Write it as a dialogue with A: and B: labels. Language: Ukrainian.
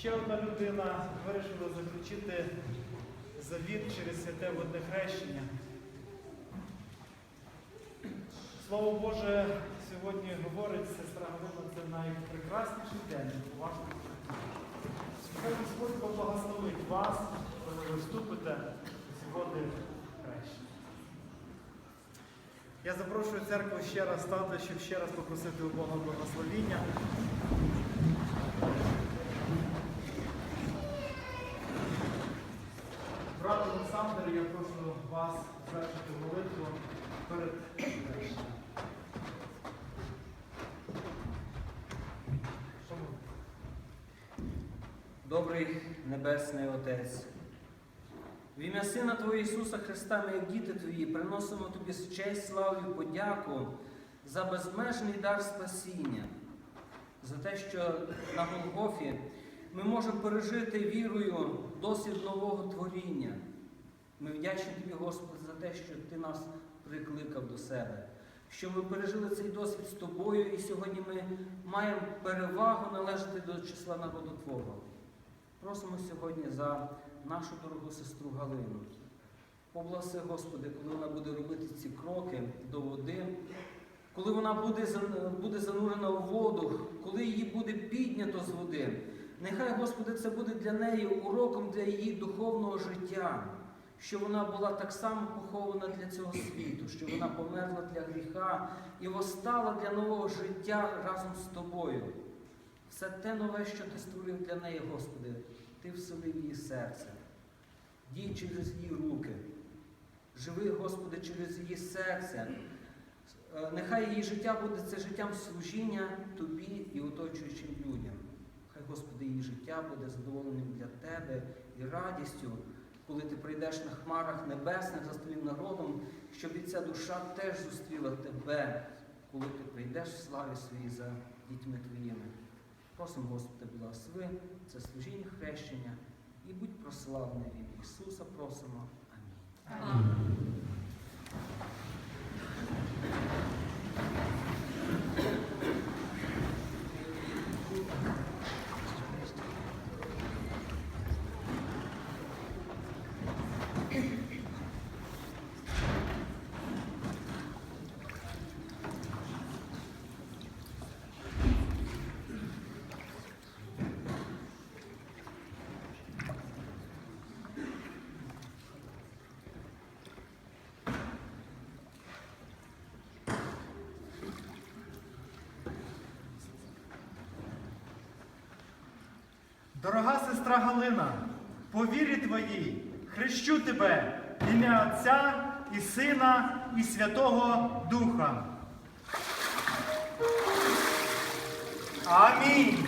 A: ще одна людина вирішила заключити завіт через святе водне хрещення. Слово Боже сьогодні говорить, сестра Галина, це найпрекрасніший день у вашому житті. Хай Господь поблагословить вас, коли ви вступите ці води хрещення. Я запрошую церкву ще раз стати, щоб ще раз попросити у Бога благословіння. Вас звершити молитву перед хрещенням.
B: Добрий Небесний Отець, в ім'я Сина Твого Ісуса Христа, ми, як діти Твої, приносимо Тобі честь, славу і подяку за безмежний дар спасіння, за те, що на Голгофі ми можемо пережити вірою досвід нового творіння. Ми вдячні Тобі, Господи, за те, що Ти нас прикликав до себе, що ми пережили цей досвід з Тобою, і сьогодні ми маємо перевагу належати до числа народу Твого. Просимо сьогодні за нашу дорогу сестру Галину. Поблагоси, Господи, коли вона буде робити ці кроки до води, коли вона буде, буде занурена у воду, коли її буде піднято з води. Нехай, Господи, це буде для неї уроком для її духовного життя, що вона була так само похована для цього світу, що вона померла для гріха і восстала для нового життя разом з тобою. Все те нове, що ти створив для неї, Господи, ти вселив її серце. Дій через її руки. Живи, Господи, через її серце. Е, Нехай її життя буде це життям служіння Тобі і оточуючим людям. Хай, Господи, її життя буде задоволенням для Тебе і радістю, коли ти прийдеш на хмарах небесних за твоїм народом, щоб і ця душа теж зустріла Тебе, коли ти прийдеш в славі своїй за дітьми Твоїми. Просимо, Господи, благослови це служіння хрещення і будь прославний в ім'я Ісуса, просимо. Амінь.
A: Дорога сестра Галина, по вірі твоїй хрещу тебе ім'я Отця і Сина і Святого Духа. Амінь.